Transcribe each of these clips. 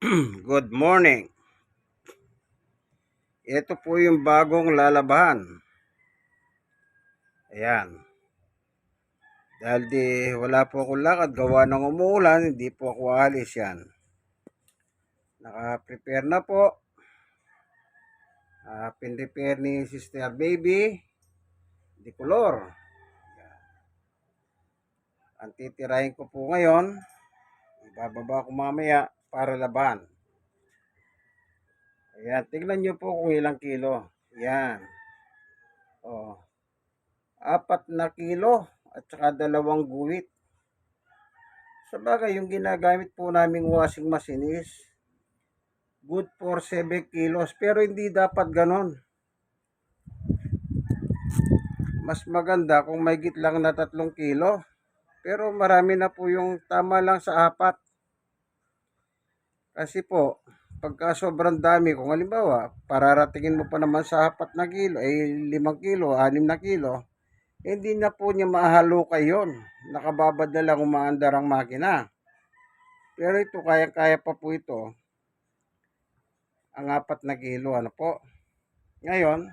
Good morning. Ito po yung bagong lalabahan. Ayan. Dahil di wala po akong lakad, gawa ng umuulan, hindi po ako alis yan. Naka-prepare na po. Uh, pin-repair ni Sister Baby. Di color. Ang titirahin ko po ngayon, ibababa ko mamaya para laban. Ayan, tignan nyo po kung ilang kilo. Ayan. Oh. Apat na kilo at saka dalawang guwit. Sa bagay, yung ginagamit po naming washing machine is good for 7 kilos. Pero hindi dapat ganon. Mas maganda kung may lang na 3 kilo. Pero marami na po yung tama lang sa apat. Kasi po, pagka sobrang dami, kung halimbawa, pararatingin mo pa naman sa 4 na kilo, ay 5 kilo, 6 na kilo, hindi na po niya mahalukay yon. Nakababad na lang umaandar ang makina. Pero ito, kaya-kaya pa po ito. Ang 4 na kilo, ano po. Ngayon,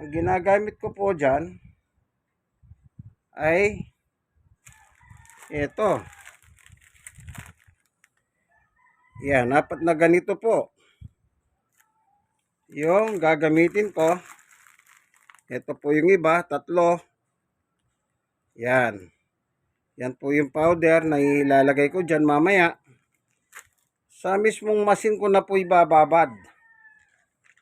ang ginagamit ko po dyan, ay ito. Yan, apat na ganito po. Yung gagamitin ko. Ito po yung iba, tatlo. Yan. Yan po yung powder na ilalagay ko dyan mamaya. Sa mismong masin ko na po ibababad.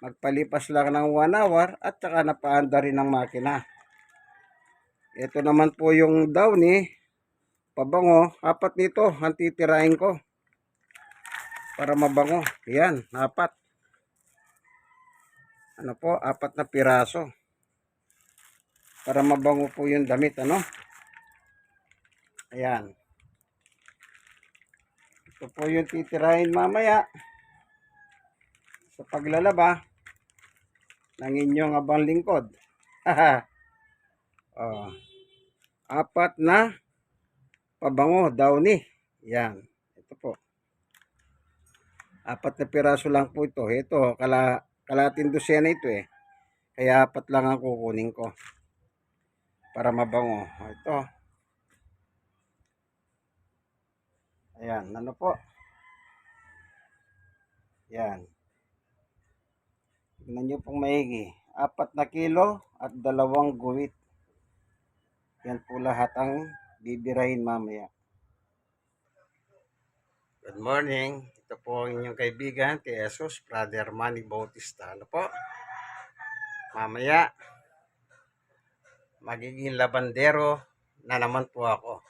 Magpalipas lang ng 1 hour at saka napaanda rin ang makina. Ito naman po yung downy. Pabango. Apat nito ang titirahin ko para mabango. Yan, apat. Ano po, apat na piraso. Para mabango po yung damit, ano? Ayan. Ito po yung titirahin mamaya sa paglalaba ng inyong abang lingkod. oh, apat na pabango downy. Yan. Ito po. Apat na piraso lang po ito. Ito, kala, kalating dosena ito eh. Kaya apat lang ang kukunin ko. Para mabango. Ito. Ayan, ano po. Ayan. Tignan nyo pong maigi. Apat na kilo at dalawang guwit. Yan po lahat ang bibirahin mamaya. Good morning. Ito po ang inyong kaibigan, kay Jesus, Brother Manny Bautista. Ano po? Mamaya, magiging labandero na naman po ako.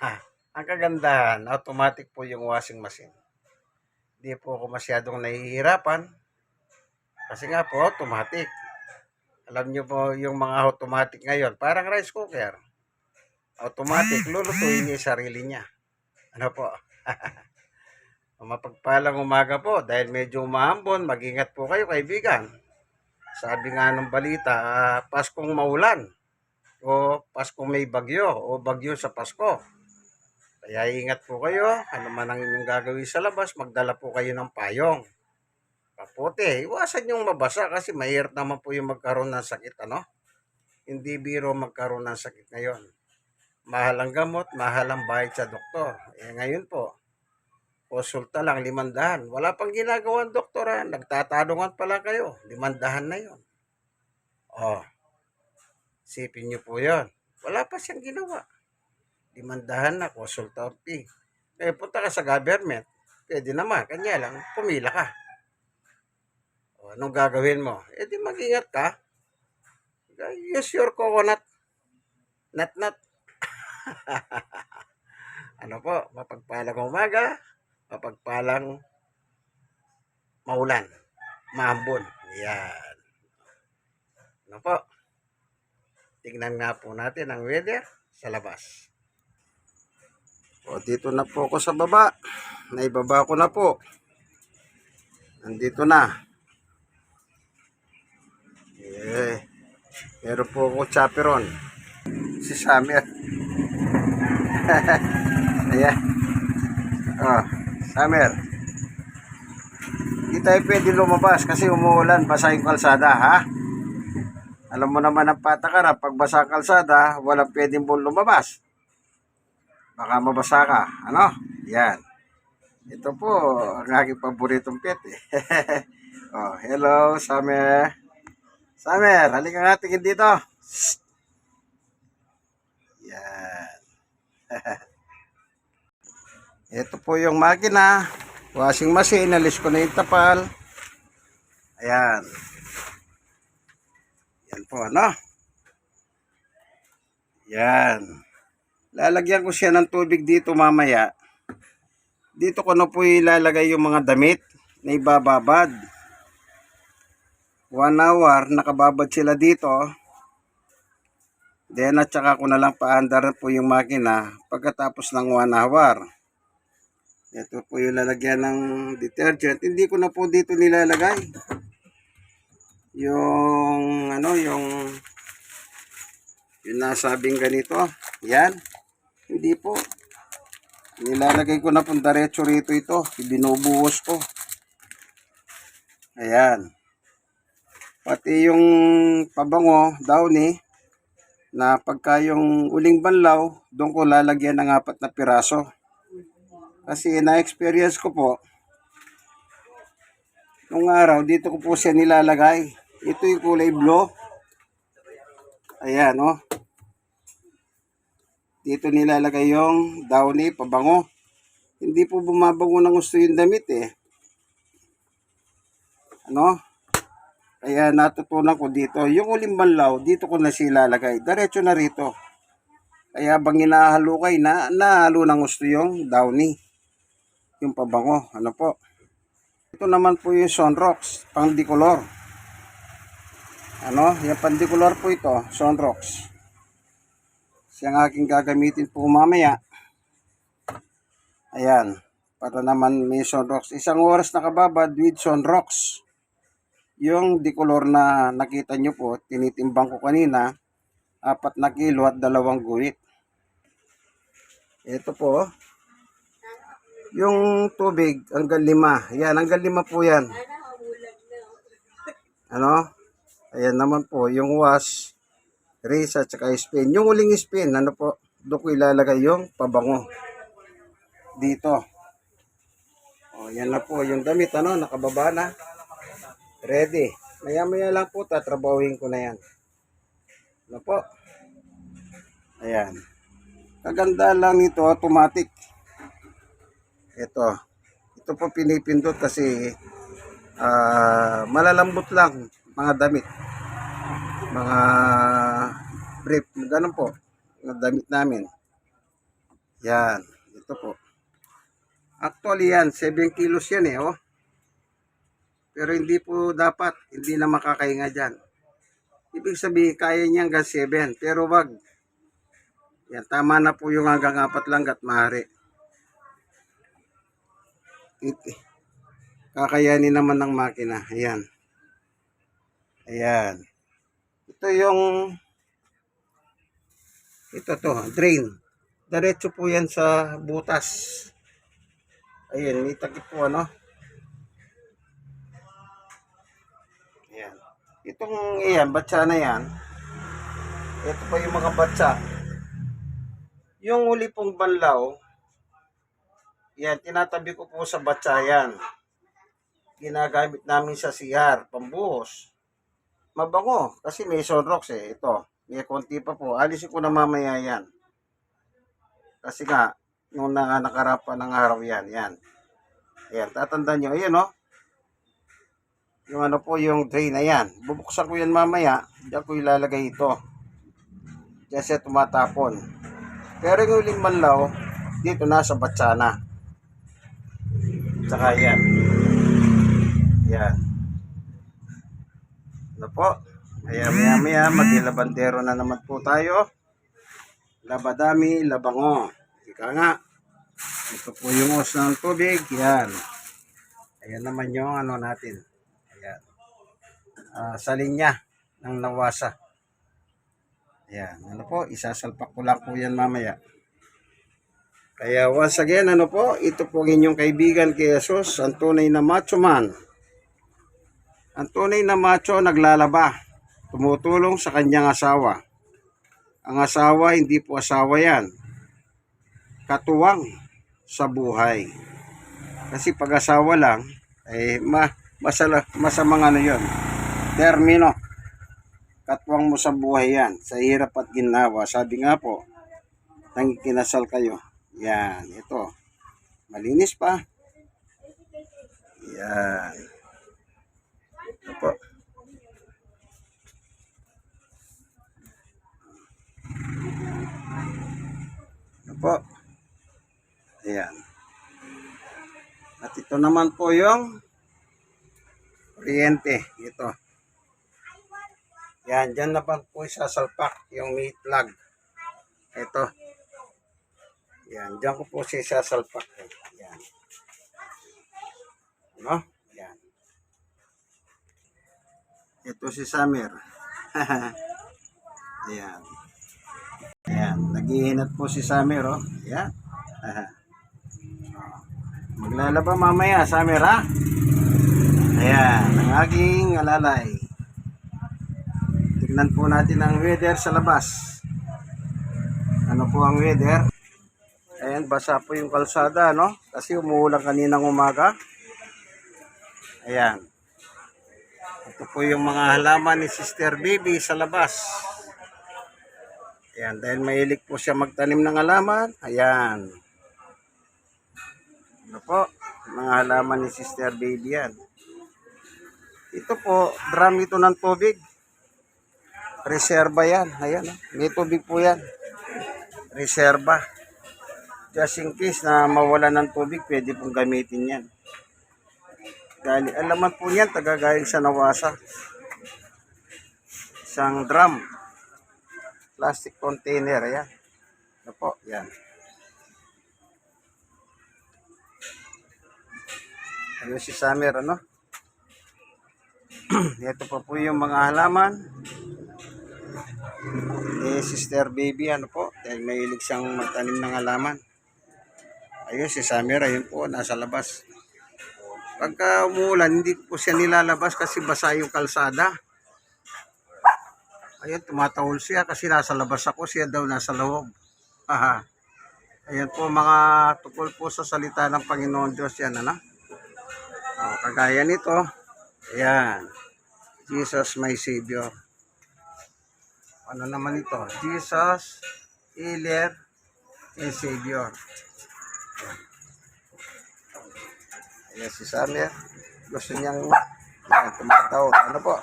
Ha, ang kagandahan, automatic po yung washing machine. Hindi po ako masyadong nahihirapan. Kasi nga po, automatic. Alam nyo po yung mga automatic ngayon, parang rice cooker. Automatic, lulutuin niya yung sarili niya. Ano po? Mapagpalang umaga po dahil medyo umahambon. Mag-ingat po kayo kaibigan. Sabi nga ng balita, uh, Paskong maulan o Paskong may bagyo o bagyo sa Pasko. Kaya ingat po kayo. Ano man ang inyong gagawin sa labas, magdala po kayo ng payong. Kapote, iwasan yung mabasa kasi mahirap naman po yung magkaroon ng sakit. Ano? Hindi biro magkaroon ng sakit ngayon. Mahal ang gamot, mahal ang bayad sa doktor. Eh, ngayon po, konsulta lang, limandahan. Wala pang ginagawang doktora, nagtatanungan pala kayo, limandahan na yon. Oh, sipin nyo po yon. Wala pa siyang ginawa. Limandahan na, konsulta fee. Eh, punta ka sa government, pwede naman, kanya lang, pumila ka. O, anong gagawin mo? Eh, di mag-ingat ka. Use your coconut. Nat, nat. ano po, mapagpalang umaga mapagpalang maulan, maambon. Yan. Ano po? Tignan nga po natin ang weather sa labas. O, dito na po ako sa baba. Naibaba ko na po. Nandito na. Eh, meron po ako chaperon. Si Samir. Ayan. Oh. Summer. Hindi tayo pwede lumabas kasi umuulan, basa yung kalsada, ha? Alam mo naman ang patakaran, pag basa kalsada, walang pwedeng mo lumabas. Baka mabasa ka, ano? Yan. Ito po, ang aking paboritong pet, eh. oh, hello, Summer. Summer, halika nga, tingin dito. Shh. Yan. Ito po yung makina. Washing machine. Alis ko na yung tapal. Ayan. Yan po, ano? Yan. Lalagyan ko siya ng tubig dito mamaya. Dito ko na po ilalagay yung mga damit na ibababad. One hour, nakababad sila dito. Then at saka ko na lang paandar po yung makina pagkatapos ng 1 hour. Ito po yung lalagyan ng detergent. Hindi ko na po dito nilalagay. Yung ano, yung yung nasabing ganito. Yan. Hindi po. Nilalagay ko na po diretso rito ito. Binubuhos ko. Ayan. Pati yung pabango, downy, na pagka yung uling banlaw, doon ko lalagyan ng apat na piraso. Kasi na-experience ko po, nung araw, dito ko po siya nilalagay. Ito yung kulay blue. Ayan, oh. Dito nilalagay yung downy, pabango. Hindi po bumabango ng gusto yung damit eh. Ano? Kaya natutunan ko dito, yung uling banlaw, dito ko na siya ilalagay. Diretso na rito. Kaya bang inahalo kay na nahalo ng gusto yung downy. Yung pabango. Ano po? Ito naman po yung Sunrocks, pang decolor. Ano? Yung pang decolor po ito, Sunrocks. Siyang aking gagamitin po mamaya. Ayan. Para naman may Sunrocks. Isang oras nakababad with Sunrocks yung decolor na nakita nyo po, tinitimbang ko kanina, apat na kilo at dalawang guhit. Ito po, yung tubig, hanggang lima. Yan, hanggang lima po yan. Ano? Ayan naman po, yung wash, rinse at saka spin. Yung uling spin, ano po, doon ko ilalagay yung pabango. Dito. O, yan na po, yung damit, ano, nakababa na. Ready. Maya-maya lang po, tatrabahuin ko na yan. Ano po? Ayan. Kaganda lang nito, automatic. Ito. Ito po pinipindot kasi ah, malalambot lang mga damit. Mga brief. Ganun po. Mga damit namin. Yan. Ito po. Actually yan, 7 kilos yan eh, oh. Pero hindi po dapat, hindi na makakahinga dyan. Ibig sabihin, kaya niya hanggang 7. Pero wag. Yan, tama na po yung hanggang 4 lang gat maaari. It, kakayanin naman ng makina. Ayan. Ayan. Ito yung ito to, drain. Diretso po yan sa butas. Ayan, may takip po ano. Ayan. Itong iyan, batsa na yan. Ito pa yung mga batsa. Yung uli pong banlaw, yan, tinatabi ko po sa batsa yan. Ginagamit namin sa CR, pambuhos. Mabango, kasi may sunrocks eh. Ito, may konti pa po. Alisin ko na mamaya yan. Kasi nga, nung na, nakarapan ng araw yan, yan. Ayan, tatandaan nyo, ayan o. Yung ano po, yung drain na yan. Bubuksan ko yan mamaya. Diyan ko ilalagay ito. Diyan siya tumatapon. Pero yung uling manlaw, dito nasa batsana. Tsaka yan. Yan. Ano po? Kaya maya maya, maglilabandero na naman po tayo. Labadami, labango. Ika nga. Ito po yung os ng tubig. Yan. Ayan naman yung ano natin. Ayan. Ah, sa linya ng nawasa. Ayan. Ano po, isasalpak ko lang po yan mamaya. Kaya once again, ano po, ito po ang inyong kaibigan kay Jesus, ang tunay na macho man Ang tunay na macho naglalaba, tumutulong sa kanyang asawa. Ang asawa, hindi po asawa yan. Katuwang sa buhay. Kasi pag asawa lang, eh, ma, masala, masamang ano yun. Termino. Katuwang mo sa buhay yan. Sa hirap at ginawa. Sabi nga po, nang kinasal kayo. Yan, ito. Malinis pa. Yan. Ito po. Ito po. Ayan. At ito naman po yung kuryente. Ito. Yan, dyan naman po isasalpak yung meat plug. Ito. Yan, dyan ko po siya isasalpak. Yan. Ano? Yan. Ito si Samir. Ayan. Ayan. Naghihinat po si Samir, oh. Ayan. Maglalaba mamaya, Samir, ha? Ayan. Ang aking alalay. Tignan po natin ang weather sa labas. Ano po ang weather? Ayan, basa po yung kalsada, no? Kasi umuulan kaninang umaga. Ayan. Ito po yung mga halaman ni Sister Baby sa labas. Ayan, dahil mahilig po siya magtanim ng halaman. Ayan. Ano po, mga halaman ni Sister Baby yan. Ito po, drum ito ng tubig. Reserva yan. Ayan, may tubig po yan. Reserva. Just in case na mawala ng tubig, pwede pong gamitin yan. Dahil alaman po niyan, tagagaling sa nawasa. Isang drum. Plastic container, ayan. Ano po, yan. Ayun si Samir, ano? Ito pa po yung mga halaman. Eh, Sister Baby, ano po? Dahil mahilig siyang magtanim ng halaman. Ayun si Samir, ayun po, nasa labas. Pagka umuulan, hindi po siya nilalabas kasi basa yung kalsada. Ayun, tumatahol siya kasi nasa labas ako, siya daw nasa loob. Haha. Ayan po mga tukol po sa salita ng Panginoon Diyos yan, ano? O, kagaya nito, ayan, Jesus my Savior. Ano naman ito? Jesus, Healer, and Savior. Ayan si Samir. Gusto niyang yan, tumataw. Ano po?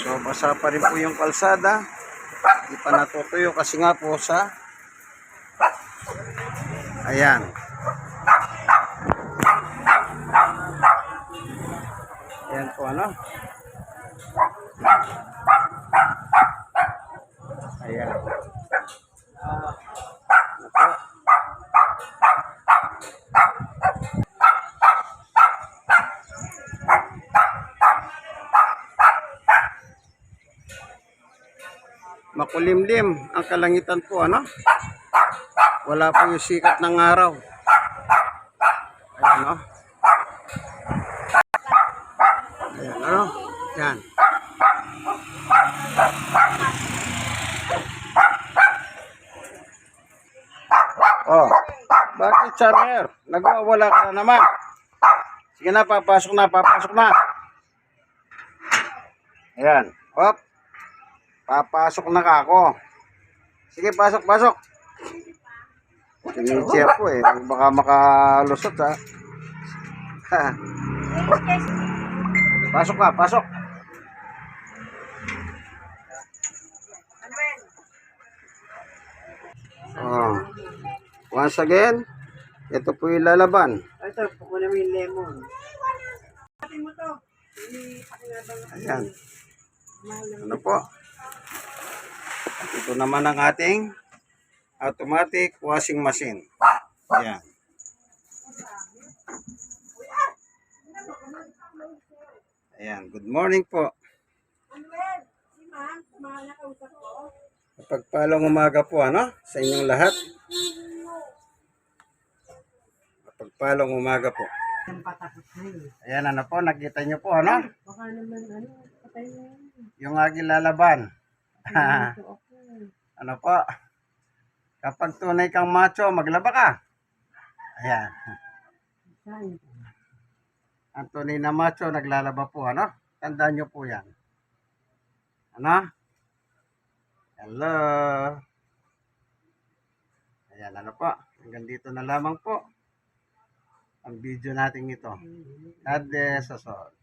So, basa pa rin po yung kalsada. Hindi pa natutuyo kasi nga po sa Ayan. Ayan po ano. Ayan. Ano po? Makulimlim ang kalangitan po ano? Wala po yung sikat ng araw. Ayan o ayan ano? Yan. Oh bakit Samer nagwawala ka na naman. Sige na papasok na papasok na. Ayan. Hop Papasok na ka ako. Sige, pasok, pasok. Tinichi ako eh. Baka makalusot ha. Pasok ka, pasok. Oh. Once again, ito po yung lalaban. Ito, pukunin mo yung lemon. Ayan. Ano po? At ito naman ang ating automatic washing machine. Ayan. Ayan. Good morning po. Pagpalang umaga po, ano? Sa inyong lahat. Pagpalang umaga po. Ayan, ano po, nakita nyo po, ano? Baka naman, ano, patay na yun. Yung aking lalaban. Ano po? Kapag tunay kang macho, maglaba ka. Ayan. Ang tunay na macho, naglalaba po, ano? Tandaan nyo po yan. Ano? Hello? Ayan, ano po? Hanggang dito na lamang po ang video natin ito. God bless us all.